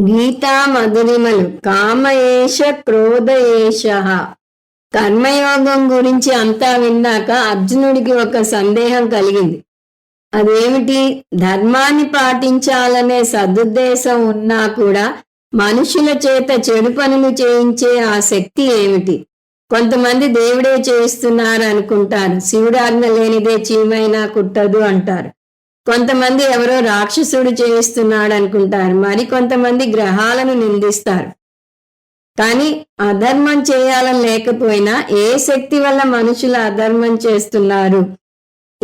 గీతా మధురిమలు కామయేష క్రోధయేష. కర్మయోగం గురించి అంతా విన్నాక అర్జునుడికి ఒక సందేహం కలిగింది. అదేమిటి? ధర్మాన్ని పాటించాలనే సదుద్దేశం ఉన్నా కూడా మనుషుల చేత చెడు పనులు చేయించే ఆ శక్తి ఏమిటి? కొంతమంది దేవుడే చేయిస్తున్నారు అనుకుంటారు. శివుడాజ్ఞ లేనిదే చీమైనా కుట్టదు అంటారు. కొంతమంది ఎవరో రాక్షసుడు చేయిస్తున్నాడు అనుకుంటారు. మరి కొంతమంది గ్రహాలను నిందిస్తారు. కానీ అధర్మం చేయాలని లేకపోయినా ఏ శక్తి వల్ల మనుషులు అధర్మం చేస్తున్నారు?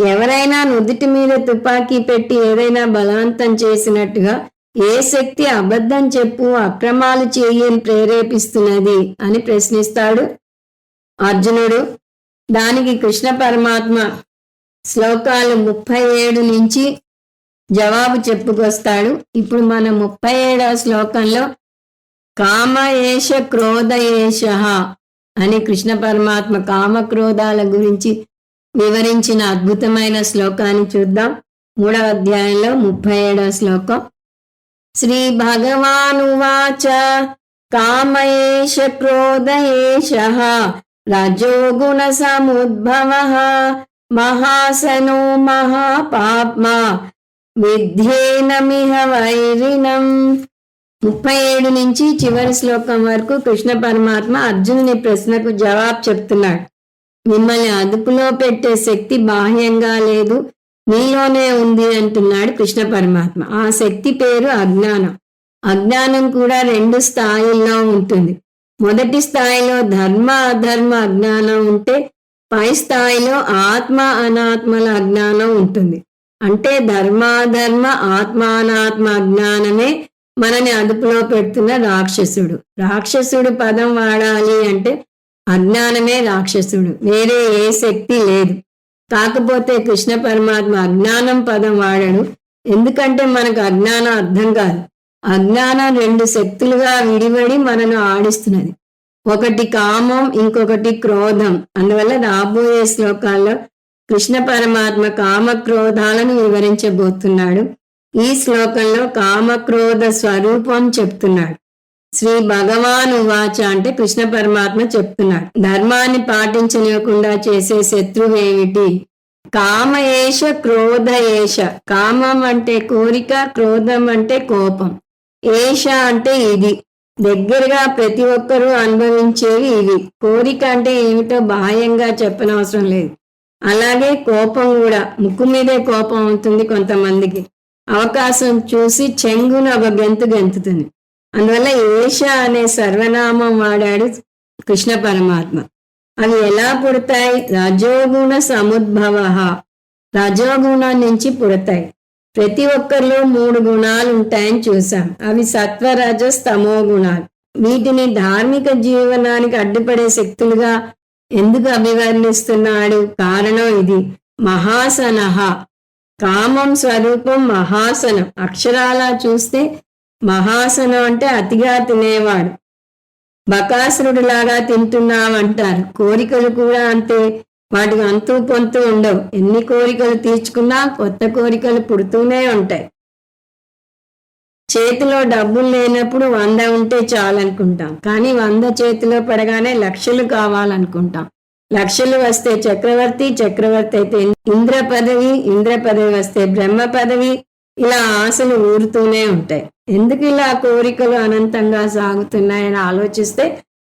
ఎవరైనా నుదుటి మీద తుపాకీ పెట్టి ఏదైనా బలవంతం చేసినట్టుగా ఏ శక్తి అబద్ధం చెప్పు అక్రమాలు చేయని ప్రేరేపిస్తున్నది అని ప్రశ్నిస్తాడు అర్జునుడు. దానికి కృష్ణ పరమాత్మ శ్లోకాలు ముప్పై ఏడు నుంచి జవాబు చెప్పుకొస్తాడు. ఇప్పుడు మన ముప్పై ఏడవ శ్లోకంలో కామయేష క్రోధయేష అని కృష్ణ పరమాత్మ కామక్రోధాల గురించి వివరించిన అద్భుతమైన శ్లోకాన్ని చూద్దాం. మూడవ అధ్యాయంలో ముప్పై ఏడవ శ్లోకం. శ్రీ భగవానువాచ కామయేష క్రోధయేష రజోగుణ సముద్భవ మహాసనో మహాపాప్మా. విధ్యేనమిహ వైరినం ముప్పై ఏడు నుంచి చివరి శ్లోకం వరకు కృష్ణ పరమాత్మ అర్జునుని ప్రశ్నకు జవాబు చెప్తున్నాడు. మిమ్మల్ని అదుపులో పెట్టే శక్తి బాహ్యంగా లేదు మీలోనే ఉంది అంటున్నాడు కృష్ణ పరమాత్మ. ఆ శక్తి పేరు అజ్ఞానం. అజ్ఞానం కూడా రెండు స్థాయిల్లో ఉంటుంది. మొదటి స్థాయిలో ధర్మ అధర్మ అజ్ఞానం ఉంటే పై స్థాయిలో ఆత్మ అనాత్మల అజ్ఞానం ఉంటుంది. అంటే ధర్మాధర్మ ఆత్మానాత్మ అజ్ఞానమే మనని అదుపులో పెడుతున్న రాక్షసుడు. రాక్షసుడు పదం వాడాలి అంటే అజ్ఞానమే రాక్షసుడు. వేరే ఏ శక్తి లేదు. కాకపోతే కృష్ణ పరమాత్మ అజ్ఞానం పదం వాడడు. ఎందుకంటే మనకు అజ్ఞానం అర్థం కాదు. అజ్ఞానం రెండు శక్తులుగా విడివడి మనను ఆడిస్తున్నది. ఒకటి కామం ఇంకొకటి క్రోధం. అందువల్ల రాబోయే శ్లోకాల్లో కృష్ణ పరమాత్మ కామక్రోధాలను వివరించబోతున్నాడు. ఈ శ్లోకంలో కామక్రోధ స్వరూపం చెప్తున్నాడు. శ్రీ భగవాను వాచ అంటే కృష్ణ పరమాత్మ చెప్తున్నాడు. ధర్మాన్ని పాటించనివ్వకుండా చేసే శత్రువు ఏమిటి? కామయేష క్రోధయేష కామం అంటే కోరిక క్రోధం అంటే కోపం. ఏష అంటే ఇది. దగ్గరగా ప్రతి ఒక్కరూ అనుభవించేవి ఇవి. కోరిక అంటే ఏమిటో బాహ్యంగా చెప్పనవసరం లేదు. అలాగే కోపం కూడా. ముక్కు మీదే కోపం అవుతుంది కొంతమందికి. అవకాశం చూసి చెంగున ఒక గెంతు గెంతుతుంది. అందువల్ల ఏష అనే సర్వనామం వాడాడు కృష్ణ పరమాత్మ. అవి ఎలా పుడతాయి? రజోగుణ సముద్భవ. రజోగుణం నుంచి పుడతాయి. ప్రతి ఒక్కరిలో మూడు గుణాలు ఉంటాయని చూసాం అవి సత్వరజ స్తమో గుణాలు. వీటిని ధార్మిక జీవనానికి అడ్డుపడే శక్తులుగా ఎందుకు అభివర్ణిస్తున్నాడు? కారణం ఇది. మహాసనహ. కామం స్వరూపం మహాసనం. అక్షరాలా చూస్తే మహాసనం అంటే అతిగా తినేవాడు. బకాసురుడిలాగా తింటున్నామంటారు కోరికలు కూడా అంతే. వాటికి అంతూ పొంతూ ఉండవు. ఎన్ని కోరికలు తీర్చుకున్నా కొత్త కోరికలు పుడుతూనే ఉంటాయి. చేతిలో డబ్బులు లేనప్పుడు వంద ఉంటే చాలనుకుంటాం. కానీ వంద చేతిలో పడగానే లక్షలు కావాలనుకుంటాం. లక్షలు వస్తే చక్రవర్తి చక్రవర్తి అయితే ఇంద్ర పదవి ఇంద్ర పదవి వస్తే బ్రహ్మ పదవి ఇలా ఆశలు ఊరుతూనే ఉంటాయి. ఎందుకు ఇలా కోరికలు అనంతంగా సాగుతున్నాయని ఆలోచిస్తే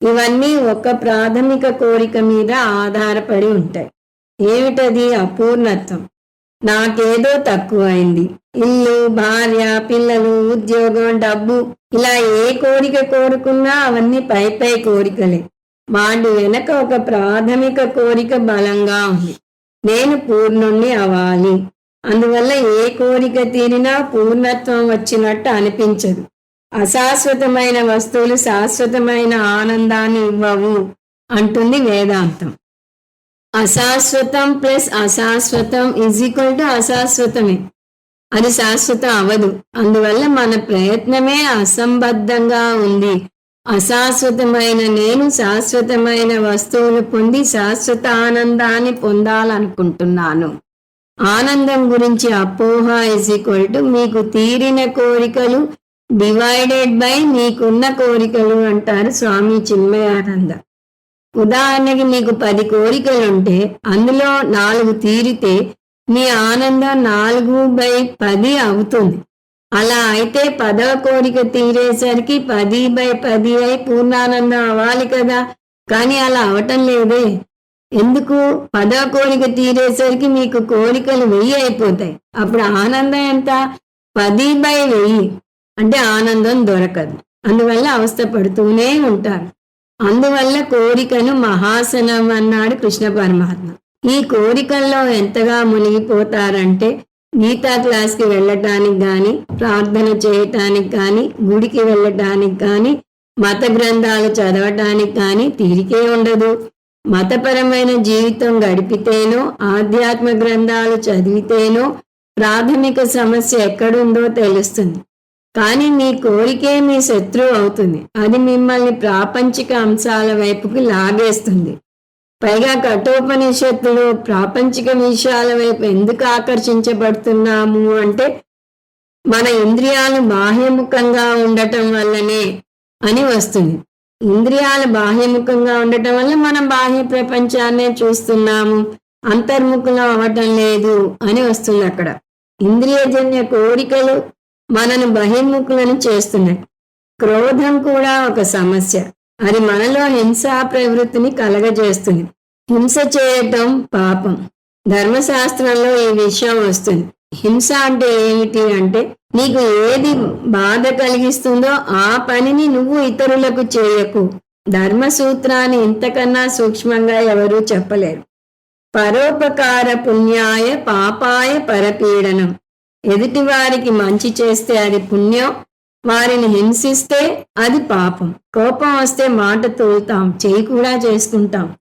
ఇవన్నీ ఒక ప్రాథమిక కోరిక మీద ఆధారపడి ఉంటాయి. ఏమిటది అపూర్ణత్వం? నాకేదో తక్కువైంది. ఇల్లు భార్య పిల్లలు ఉద్యోగం డబ్బు. ఇలా ఏ కోరిక కోరుకున్నా అవన్నీ పై పై కోరికలే. వాటి వెనక ఒక ప్రాథమిక కోరిక బలంగా ఉంది. నేను పూర్ణుణ్ణి అవ్వాలి. అందువల్ల ఏ కోరిక తీరినా పూర్ణత్వం వచ్చినట్టు అనిపించదు. అశాశ్వతమైన వస్తువులు శాశ్వతమైన ఆనందాన్ని ఇవ్వవు అంటుంది వేదాంతం. అశాశ్వతం ప్లస్ అశాశ్వతం ఈజ్ ఈక్వల్ టు అశాశ్వతమే. అది శాశ్వతం అవదు అందువల్ల మన ప్రయత్నమే అసంబద్ధంగా ఉంది. అశాశ్వతమైన నేను శాశ్వతమైన వస్తువులు పొంది శాశ్వత ఆనందాన్ని పొందాలనుకుంటున్నాను. ఆనందం గురించి అపోహ ఇజ్ ఈక్వల్ టు మీకు తీరిన కోరికలు డివైడెడ్ బై నీకున్న కోరికలు అంటారు స్వామి చిన్మయానంద. ఉదాహరణకి మీకు పది కోరికలు ఉంటే అందులో నాలుగు తీరితే మీ ఆనందం నాలుగు బై పది అవుతుంది. అలా అయితే పదవ కోరిక తీరేసరికి పది బై పది అయి పూర్ణానందం అవ్వాలి కదా. కానీ అలా అవటం లేదే. ఎందుకు? పదవ కోరిక తీరేసరికి మీకు కోరికలు వెయ్యి అయిపోతాయి. అప్పుడు ఆనందం ఎంత? పది బై వెయ్యి. అంటే ఆనందం దొరకదు. అందువల్ల అవస్థ పడుతూనే ఉంటారు. అందువల్ల కోరికను మహాసనం అన్నాడు కృష్ణ పరమాత్మ. ఈ కోరికల్లో ఎంతగా మునిగిపోతారంటే గీతా క్లాస్కి వెళ్ళటానికి కానీ ప్రార్థన చేయటానికి కానీ గుడికి వెళ్ళటానికి కానీ మత గ్రంథాలు చదవటానికి కానీ తీరికే ఉండదు. మతపరమైన జీవితం గడిపితేనో ఆధ్యాత్మ గ్రంథాలు చదివితేనో ప్రాథమిక సమస్య ఎక్కడుందో తెలుస్తుంది. కానీ మీ కోరికే మీ శత్రువు అవుతుంది. అది మిమ్మల్ని ప్రాపంచిక అంశాల వైపుకి లాగేస్తుంది. పైగా కఠోపనిషత్తులు ప్రాపంచిక విషయాల వైపు ఎందుకు ఆకర్షించబడుతున్నాము అంటే మన ఇంద్రియాలు బాహ్యముఖంగా ఉండటం వల్లనే అని వస్తుంది. ఇంద్రియాలు బాహ్యముఖంగా ఉండటం వల్ల మనం బాహ్య ప్రపంచాన్నే చూస్తున్నాము. అంతర్ముఖంలో అవ్వటం లేదు అని వస్తుంది అక్కడ. ఇంద్రియజన్య కోరికలు మనను బహిర్ముఖులను చేస్తున్నాయి. క్రోధం కూడా ఒక సమస్య. అది మనలో హింసా ప్రవృత్తిని కలగజేస్తుంది. హింస చేయటం పాపం. ధర్మశాస్త్రంలో ఈ విషయం వస్తుంది. హింస అంటే ఏమిటి అంటే నీకు ఏది బాధ కలిగిస్తుందో ఆ పనిని నువ్వు ఇతరులకు చేయకు. ధర్మ సూత్రాన్ని ఇంతకన్నా సూక్ష్మంగా ఎవరూ చెప్పలేరు. పరోపకార పుణ్యాయ పాపాయ పరపీడనం. ఎదుటి వారికి మంచి చేస్తే అది పుణ్యం వారిని హింసిస్తే అది పాపం. కోపం వస్తే మాట తోలుతాం చేయి కూడా చేసుకుంటాం.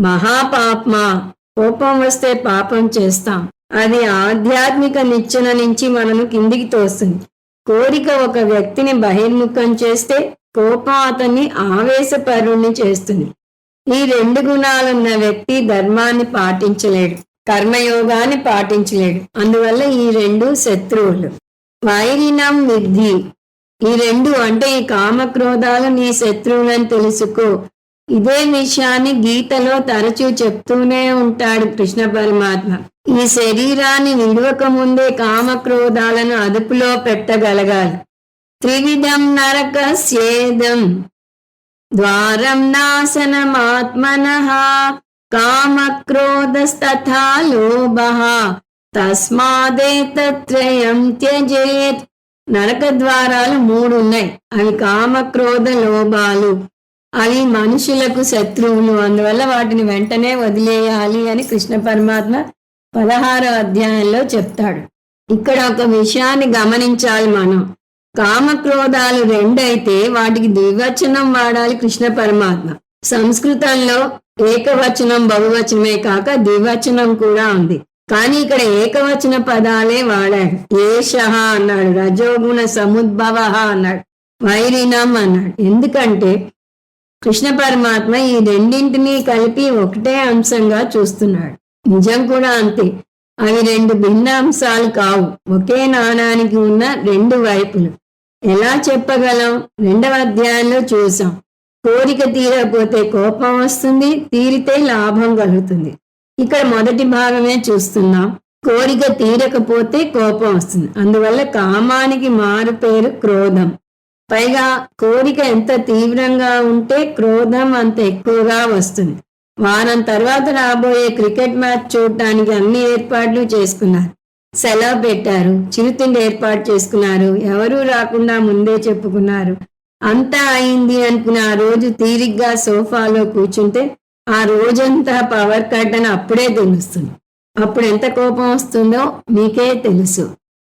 మహాపాప్మా కోపం వస్తే పాపం చేస్తాం. అది ఆధ్యాత్మిక నిచ్చెన నుంచి మనను కిందికి తోస్తుంది. కోరిక ఒక వ్యక్తిని బహిర్ముఖం చేస్తే కోపం అతన్ని ఆవేశపరుణ్ణి చేస్తుంది. ఈ రెండు గుణాలున్న వ్యక్తి ధర్మాన్ని పాటించలేడు. కర్మయోగాన్ని పాటించలేడు. అందువల్ల ఈ రెండు శత్రువులు. వైరినం విద్ధి. ఈ రెండు అంటే ఈ కామక్రోధాలు నీ శత్రువులని తెలుసుకో. ఇదే విషయాన్ని గీతలో తరచూ చెప్తూనే ఉంటాడు కృష్ణ పరమాత్మ. ఈ శరీరాన్ని విడవక ముందే కామక్రోధాలను అదుపులో పెట్టగలగాలి. త్రివిధం నరక సేదం ద్వారం నాశనమాత్మన. కామక్రోధస్తథా లోభ తస్మాదేతత్రయం త్యజేత్ నరక ద్వారాలు మూడు ఉన్నాయి అవి కామక్రోధ లోభాలు। అవి మనుషులకు శత్రువులు। అందువల్ల వాటిని వెంటనే వదిలేయాలి అని కృష్ణ పరమాత్మ పదహారో అధ్యాయంలో చెప్తాడు. ఇక్కడ ఒక విషయాన్ని గమనించాలి మనం. కామక్రోధాలు రెండైతే వాటికి ద్వివచనం వాడాలి కృష్ణ పరమాత్మ. సంస్కృతంలో ఏకవచనం బహువచనమే కాక ద్వివచనం కూడా ఉంది. కానీ ఇక్కడ ఏకవచన పదాలే వాడాడు ఏషహ అన్నాడు రజోగుణ సముద్భవ అన్నాడు వైరినం అన్నాడు. ఎందుకంటే కృష్ణ పరమాత్మ ఈ రెండింటినీ కలిపి ఒకటే అంశంగా చూస్తున్నాడు. నిజం కూడా అంతే. అవి రెండు భిన్న అంశాలు కావు. ఒకే నాణానికి ఉన్న రెండు వైపులు. ఎలా చెప్పగలం? రెండవ అధ్యాయంలో చూసాం. కోరిక తీరకపోతే కోపం వస్తుంది తీరితే లాభం కలుగుతుంది. ఇక్కడ మొదటి భాగమే చూస్తున్నాం. కోరిక తీరకపోతే కోపం వస్తుంది. అందువల్ల కామానికి మారు పేరు క్రోధం. పైగా కోరిక ఎంత తీవ్రంగా ఉంటే క్రోధం అంత ఎక్కువగా వస్తుంది. వారం తర్వాత రాబోయే క్రికెట్ మ్యాచ్ చూడటానికి అన్ని ఏర్పాట్లు చేసుకున్నారు. సెలవు పెట్టారు చిరుతిండి ఏర్పాటు చేసుకున్నారు. ఎవరూ రాకుండా ముందే చెప్పుకున్నారు. అంతా అయింది అనుకుని ఆ రోజు తీరిగ్గా సోఫాలో కూర్చుంటే ఆ రోజంతా పవర్ కట్ అని అప్పుడే తెలుస్తుంది అప్పుడు ఎంత కోపం వస్తుందో మీకే తెలుసు.